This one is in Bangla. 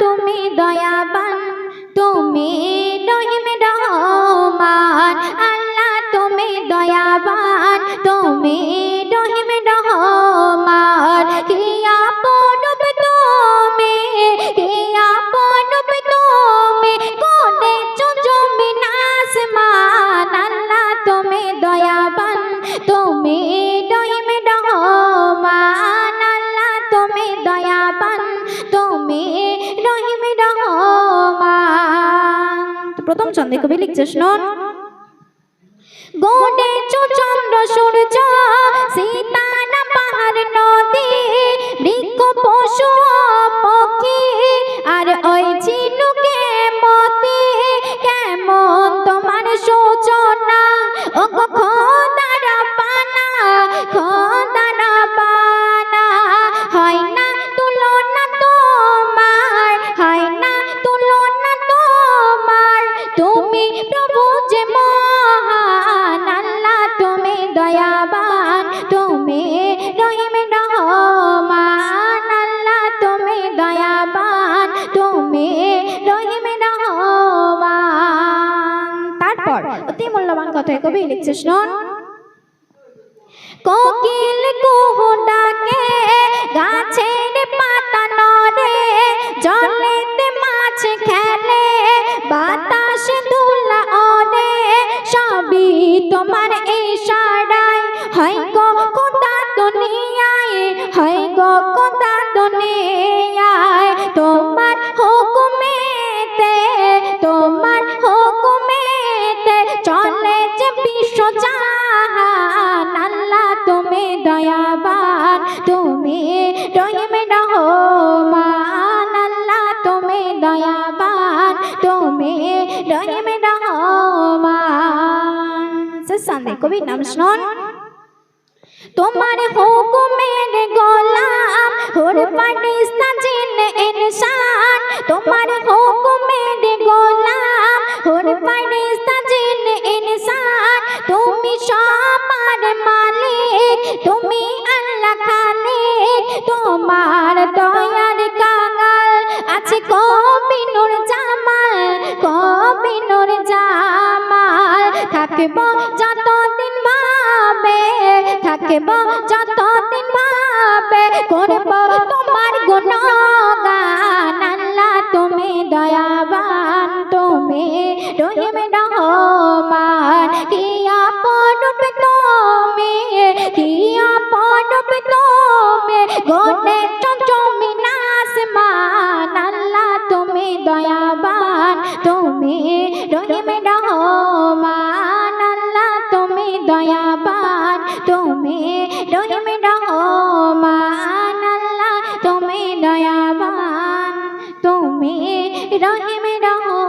তুমি দয়াবান তুমি প্রথম ছন্দে কবি লিখছে শোন। গোটে চন্দ্র সূর্য তুমি প্রভু যে মহান, আল্লাহ তুমি দয়াবান, তুমি রহিম রহমান, আল্লাহ তুমি দয়াবান, তুমি রহিম রহমান। তারপর অতি মূল্যবান কথায় কবি লিখছে, শুনুন। কোকিল কুহু ডাকে গাছের দুলা ওড়ে সবই তোমার ইশারায়। হয় গো কোথা দুনিয়ায় হয় গো কোথা দুনিয়ায়। রহমান কবি নাম শুনুন তোমার হুকুমের গোলাম হুর পাকিস্তান জিন ইনসান তোমার হুকুমের গোলাম হুর পাকিস্তান জিন ইনসান তুমি সবার মালিক তুমি আল্লাহ খালিক। তোমার দয়ার কাঙাল আছে কবিনুর জামাল থাকব যতদিন ভাবে, থাকব যতদিন ভাবে। করব তোমার গুণগান, আল্লাহ তুমি দয়াবান, তুমি রহিম রহমান। কি তুমি কি তুমি? গোনে জমিন আসমান, আল্লাহ তুমি দয়াবান, তুমি রহিম রহমান তুমি রহিম রহমান আল্লাহ তুমি দয়াবান তুমি রহিম রহমান।